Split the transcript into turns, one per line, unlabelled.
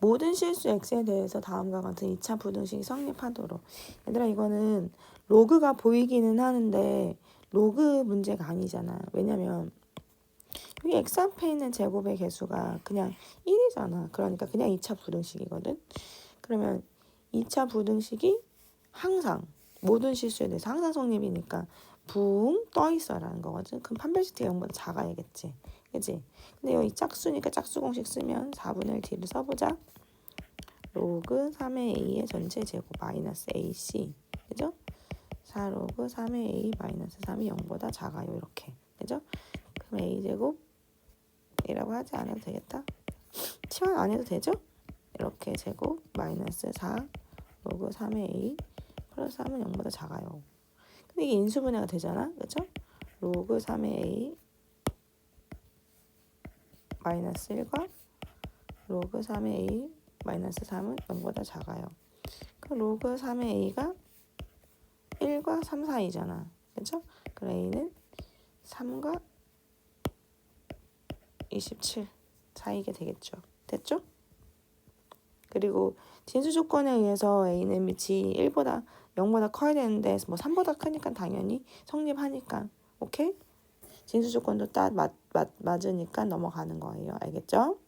모든 실수 x에 대해서 다음과 같은 2차 부등식이 성립하도록. 얘들아 이거는 로그가 보이기는 하는데 로그 문제가 아니잖아. 왜냐면 여기 x 앞에 있는 제곱의 개수가 그냥 1이잖아. 그러니까 그냥 2차 부등식이거든. 그러면 2차 부등식이 항상 모든 실수에 대해서 항상 성립이니까 붕 떠 있어라는 거거든. 그럼 판별식 대형보다 작아야겠지. 그지? 근데 여기 짝수니까 짝수 공식 쓰면 4분의 1 뒤를 써보자. 로그 3의 a의 전체 제곱 마이너스 ac. 그죠? 4 로그 3의 a 마이너스 3이 0보다 작아요. 이렇게. 그죠? 그럼 a 제곱 이라고 하지 않아도 되겠다. 치환 안 해도 되죠? 이렇게 제곱 마이너스 4 로그 3의 a 플러스 3은 0보다 작아요. 근데 이게 인수분해가 되잖아. 그죠? 로그 3의 a 마이너스 1과 로그 3의 a 마이너스 3은 0보다 작아요. 그 로그 3의 a가 1과 3 사이잖아. 그죠? 그 a는 3과 27 사이게 되겠죠. 됐죠? 그리고 진수 조건에 의해서 a는 밑이 1보다 0보다 커야 되는데 뭐 3보다 크니까 당연히 성립하니까 오케이? 진수 조건도 딱 맞, 맞, 맞으니까 넘어가는 거예요. 알겠죠?